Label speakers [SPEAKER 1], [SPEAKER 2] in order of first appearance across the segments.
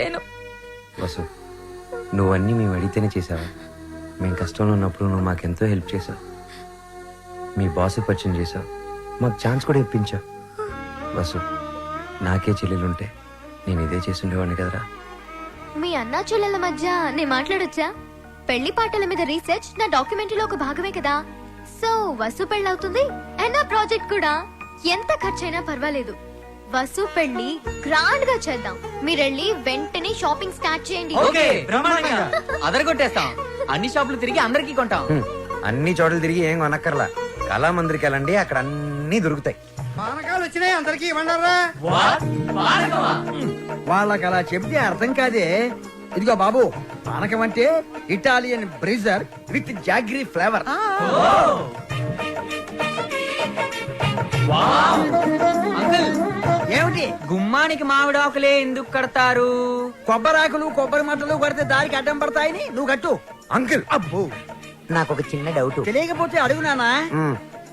[SPEAKER 1] తట్టుకోలేను
[SPEAKER 2] వసు నువ్వన్నీ మేము అడిగితేనే చేసావా మేము కష్టంలో ఉన్నప్పుడు నువ్వు మాకెంతో హెల్ప్ చేసావు మీ బాస్ పరిచయం చేసావు మాకు ఛాన్స్ కూడా ఇప్పించావు. వసు నాకే చెల్లెలుంటే నేను ఇదే చేసి ఉండేవాడిని కదరా.
[SPEAKER 3] మీ అన్నా చెల్లెల మధ్య నేను మాట్లాడొచ్చా? పెళ్ళి పాటల మీద రీసెర్చ్ నా డాక్యుమెంటరీలో ఒక భాగమే కదా. సో వసు పెళ్ళవుతుంది అండ్ నా ప్రాజెక్ట్ కూడా. ఎంత ఖర్చైనా పర్వాలేదు. వసు పెళ్ళి గ్రాండ్గా చేద్దాం. మీరెళ్ళి వెంటనే షాపింగ్ స్టార్ట్ చేయండి.
[SPEAKER 4] ఓకే బ్రహ్మాండంగా. అదరగొట్టేస్తాం అన్ని షాపులు తిరిగి అందరికీ కొంటాం.
[SPEAKER 2] అన్ని చోట్ల తిరిగి ఏం కొనక్కర్లా. కళామందిరికి వెళ్ళండి అక్కడ అన్నీ దొరుకుతాయి.
[SPEAKER 5] పానకాలు వచ్చినాయి అందరికి ఇవ్వండారా? వాళ్ళకి అలా చెప్తే అర్థం కాదే. ఇదిగో బాబు పానకం అంటే Italian breezer with jaggery flavour.
[SPEAKER 4] గుమ్మానికి మామిడాకులే ఎందుకు కడతారు?
[SPEAKER 5] కొబ్బరాకులు కొబ్బరి మంటలు కొడితే దారికి అడ్డం పడతాయని నువ్వు కట్టు.
[SPEAKER 2] అంకుల్
[SPEAKER 5] అబ్బో.
[SPEAKER 2] నాకు ఒక చిన్న డౌట్
[SPEAKER 5] తెలియకపోతే అడుగు నానా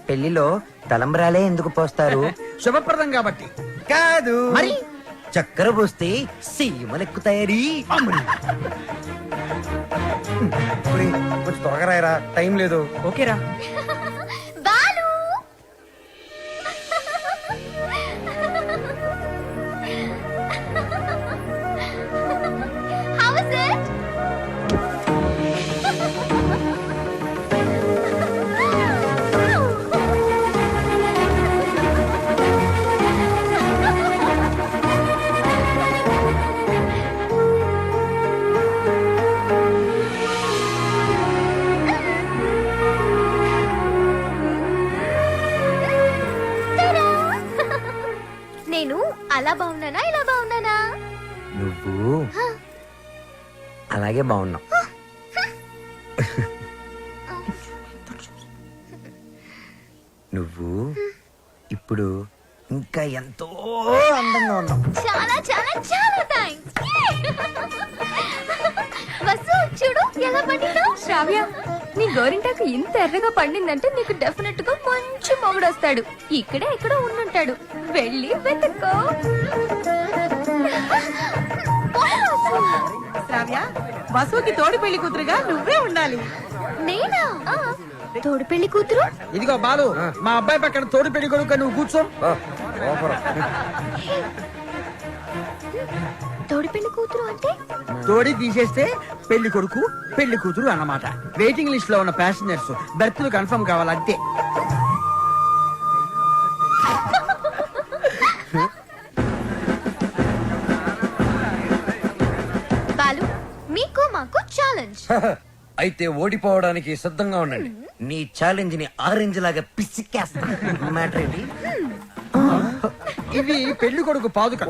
[SPEAKER 2] పెళ్ళిలో తలంబరాలే ఎందుకు పోస్తారు?
[SPEAKER 5] శుభప్రదం కాబట్టి.
[SPEAKER 2] కాదు.
[SPEAKER 5] మరి?
[SPEAKER 2] చక్కెర పోస్తే సీమలెక్కుతాయని ఒరేయ్, కొంచెం త్వరగా రాయరా. టైం లేదు.
[SPEAKER 4] ఓకేరా.
[SPEAKER 2] అలాగే బాగున్నావు నువ్వు ఇప్పుడు ఇంకా ఎంతో అందంగా ఉన్నావు.
[SPEAKER 3] చాలా చాలా చాలా థ్యాంక్స్ వసు చూడు ఎలా పండిందో.
[SPEAKER 1] శ్రావ్య నీ గోరింటాకు ఇంత ఎర్రగా పండిందంటే నీకు డెఫినెట్గా మంచి మొగుడు వస్తాడు ఇక్కడే ఎక్కడో ఉండుంటాడు. వెళ్ళి వెతుక్కో.
[SPEAKER 6] శ్రావ్య వసుకి తోడు పెళ్ళి కూతురుగా నువ్వే ఉండాలి.
[SPEAKER 3] నేనా? తోడు పెళ్ళి కూతురు?
[SPEAKER 5] ఇదిగో బాలు మా అబ్బాయి పక్కన తోడు పెళ్ళి కొడుకు నువ్వు కూర్చో.
[SPEAKER 3] తోడు పెళ్ళి కూతురు అంటే?
[SPEAKER 5] తోడి తీసేస్తే పెళ్ళి కొడుకు పెళ్ళి కూతురు అన్నమాట. వెయిటింగ్ లిస్ట్లో ఉన్న ప్యాసింజర్స్ బెర్త్లు కన్ఫర్మ్ కావాలంతే
[SPEAKER 3] బాలు
[SPEAKER 2] అయితే ఓడిపోవడానికి సిద్ధంగా ఉండండి. నీ ఛాలెంజ్ని ఆరెంజ్ లాగా పిసికేస్తా మ్యాటర్ ఏంటి?
[SPEAKER 5] ఇవి పెళ్ళి కొడుకు పాదుక.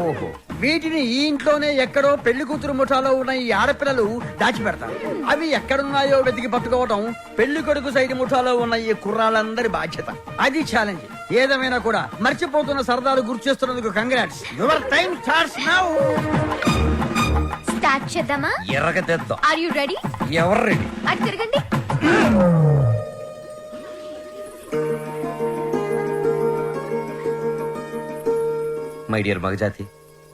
[SPEAKER 5] వీటిని ఈ ఇంట్లోనే ఎక్కడో పెళ్ళి కూతురు ముఠాలో ఉన్న ఈ ఆడపిల్లలు దాచిపెడతారు. అవి ఎక్కడున్నాయో వెతికి పట్టుకోవడం పెళ్ళి కొడుకు సైడ్ ముఠాలో ఉన్న ఈ కుర్రాళ్ళందరి బాధ్యత. అది ఛాలెంజ్ ఏదేమైనా కూడా మర్చిపోతున్న సరదాలు గుర్తు చేస్తున్నందుకు congrats your time starts now
[SPEAKER 3] start చేద్దామా?
[SPEAKER 2] ఎర్రగ తెద్దాం.
[SPEAKER 3] ఆర్ యు రెడీ
[SPEAKER 2] ఎవరు రెడీ
[SPEAKER 3] అటు తిరగండి.
[SPEAKER 2] మై డియర్ మగజాతి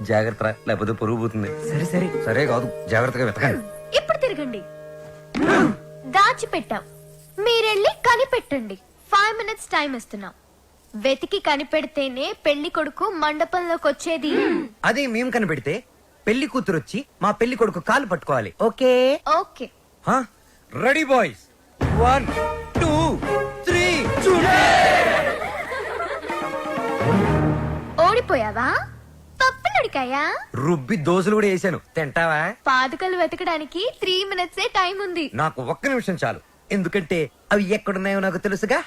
[SPEAKER 2] జాగ్రత్త లేకపోతే పొరుగు పోతుంది.
[SPEAKER 4] సరే సరే.
[SPEAKER 2] సరే కాదు జాగ్రత్తగా వెతకండి.
[SPEAKER 3] ఇప్పుడు తిరగండి. దాచిపెట్టాం. మీరెళ్ళి కనిపెట్టండి. ఫైవ్ మినిట్స్ టైం ఇస్తున్నాం. వెతికి కనిపెడితేనే పెళ్ళి కొడుకు మండపంలోకి వచ్చేది
[SPEAKER 2] అదే మేము కనిపెడితే పెళ్ళి కూతురు వచ్చి మా పెళ్ళి కొడుకు కాలు పట్టుకోవాలి. Okay?
[SPEAKER 3] Okay.
[SPEAKER 2] Ready boys. One two three
[SPEAKER 3] ఓడిపోయావా? పప్పు నడికాయా
[SPEAKER 2] రుబ్బి దోశలు కూడా వేసాను. తింటావా?
[SPEAKER 3] పాదుకలు వెతకడానికి త్రీ మినిట్సే టైం ఉంది.
[SPEAKER 2] నాకు ఒక్క నిమిషం చాలు. ఎందుకంటే అవి ఎక్కడున్నాయో నాకు తెలుసుగా?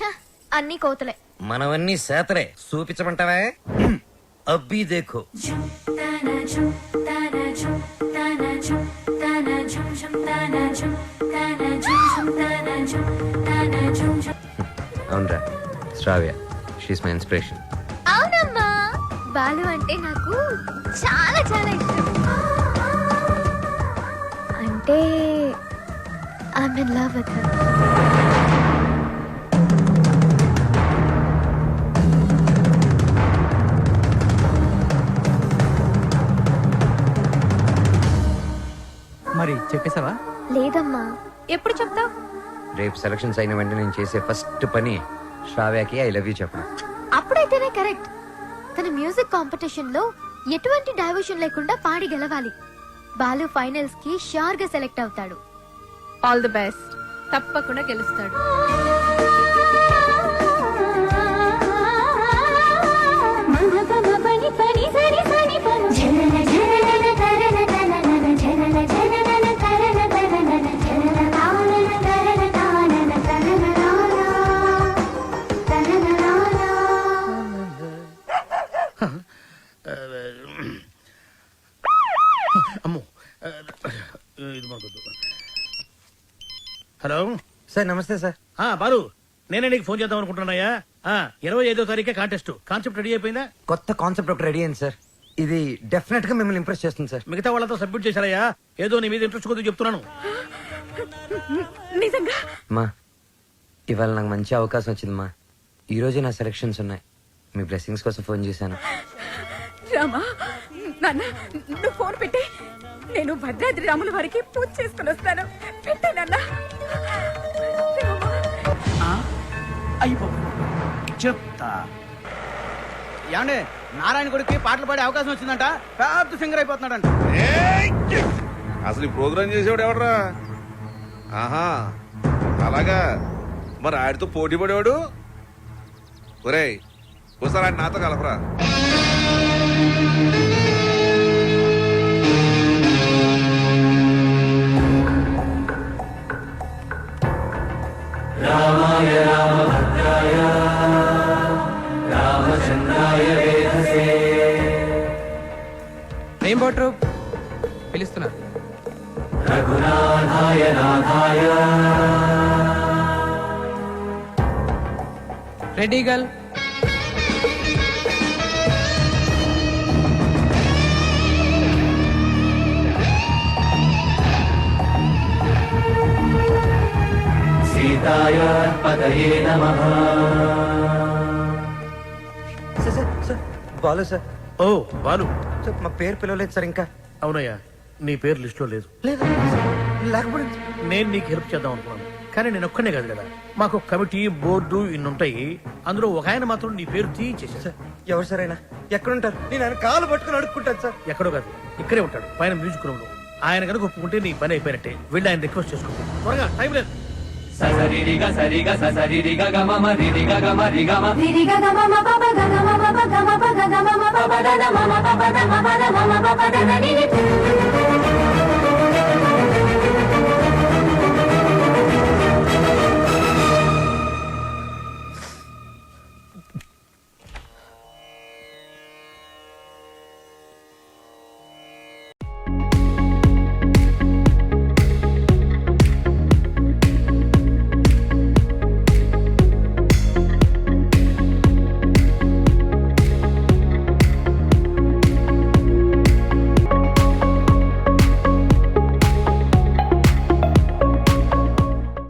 [SPEAKER 3] హ, అన్ని కోతలే.
[SPEAKER 2] మనవన్నీ సేతరే చూపించమంటావా? అబ్బి దేఖో అవునరా శ్రావ్య షీస్ మై ఇన్స్పిరేషన్
[SPEAKER 3] అవునమ్మా బాలు అంటే నాకు చాలా చాలా ఇష్టం. అంటే ఐఎమ్ ఇన్ లవ్ విత్
[SPEAKER 6] చెప్పేశావా?
[SPEAKER 3] లేదమ్మా.
[SPEAKER 1] ఎప్పుడు చెప్తావు?
[SPEAKER 2] రేపు సెలక్షన్స్ అయిన వెంటనే నేను చేసే ఫస్ట్ పని శ్రావ్యకి ఐ లవ్ యూ చెప్పడం.
[SPEAKER 3] అప్పుడైతేనే కరెక్ట్. తన మ్యూజిక్ కాంపిటీషన్లో ఎటువంటి డైవర్షన్ లేకుండా పాడి గెలవాలి. బాలు ఫైనల్స్కి షూర్గా సెలెక్ట్ అవుతాడు.
[SPEAKER 1] ఆల్ ది బెస్ట్ తప్పకుండా గెలుస్తాడు.
[SPEAKER 7] అమ్మో
[SPEAKER 2] సార్ నమస్తే సార్.
[SPEAKER 7] ఆ బాలు నేనే నీకు ఫోన్ చేద్దాం అనుకుంటున్నాయా ఆ ఇరవై ఐదో తారీఖే కాంటెస్ట్ కాన్సెప్ట్ రెడీ అయిపోయిందా?
[SPEAKER 2] కొత్త కాన్సెప్ట్ ఒకటి రెడీ అయింది సార్. ఇది డెఫినెట్గా మిమ్మల్ని ఇంప్రెస్ చేస్తుంది సార్.
[SPEAKER 7] మిగతా వాళ్ళతో సబ్మిట్ చేశారయ్యా. ఏదో నీ మీద ఇంట్రెస్ట్ కొద్దిగా చెప్తున్నాను.
[SPEAKER 6] నిజంగా?
[SPEAKER 2] మా ఇవాళ నాకు మంచి అవకాశం వచ్చింది మా ఈ రోజే నా సెలక్షన్స్ ఉన్నాయి. మీ బ్లెస్సింగ్స్ కోసం ఫోన్ చేశాను.
[SPEAKER 6] రామా నాన్న నువ్వు ఫోన్ పెట్టే. నేను భద్రాద్రి రాముల వారికి పూజ చేసుకుని వస్తాను. పెట్టే నాన్న
[SPEAKER 5] చెప్తా. ఏమండి? నారాయణ గుడికి పాటలు పాడే అవకాశం వచ్చిందంట. పెద్ద సింగర్ అయిపోతున్నాడంట.
[SPEAKER 8] అసలు ఈ ప్రోగ్రామ్ చేసేవాడు ఎవడరా? ఆహా అలాగా. మరి ఆడితో పోటీ పడేవాడు? ఒరేయ్ ఒకసారి ఆయన నాతో కలపరా.
[SPEAKER 6] రెయిన్బో ట్రూప్ పిలుస్తున్నారు ready girl
[SPEAKER 2] sir sir sir Balu sir.
[SPEAKER 7] ఓ బాలు.
[SPEAKER 2] సార్ మా పేరు పిలవలేదు సార్ ఇంకా.
[SPEAKER 7] అవునయ్యా నీ పేరు లిస్ట్లో లేదు.
[SPEAKER 2] లేదు? లేకపోతే
[SPEAKER 7] నేను నీకు హెల్ప్ చేద్దాం అనుకున్నాను. కానీ నేను ఒక్కనే కాదు కదా. మాకు కమిటీ బోర్డు ఇన్ని ఉంటాయి. అందులో ఒక ఆయన మాత్రం నీ పేరు తీయించేశాడు.
[SPEAKER 2] సార్ ఎవరు సార్ అయినా ఎక్కడుంటారు? నేను ఆయన కాలు పట్టుకుని అడుక్కుంటాను సార్.
[SPEAKER 7] ఎక్కడో కాదు ఇక్కడే ఉంటాడు. పైన మ్యూజిక్ రూమ్లో ఆయన కనుక ఒప్పుకుంటే నీ పని అయిపోయినట్టే. వెళ్ళి ఆయన రిక్వెస్ట్ చేసుకో. త్వరగా టైం లేదు.
[SPEAKER 4] సరిగా సరిగ సరిగా గమ రిగా గమ రిగమ
[SPEAKER 3] గమ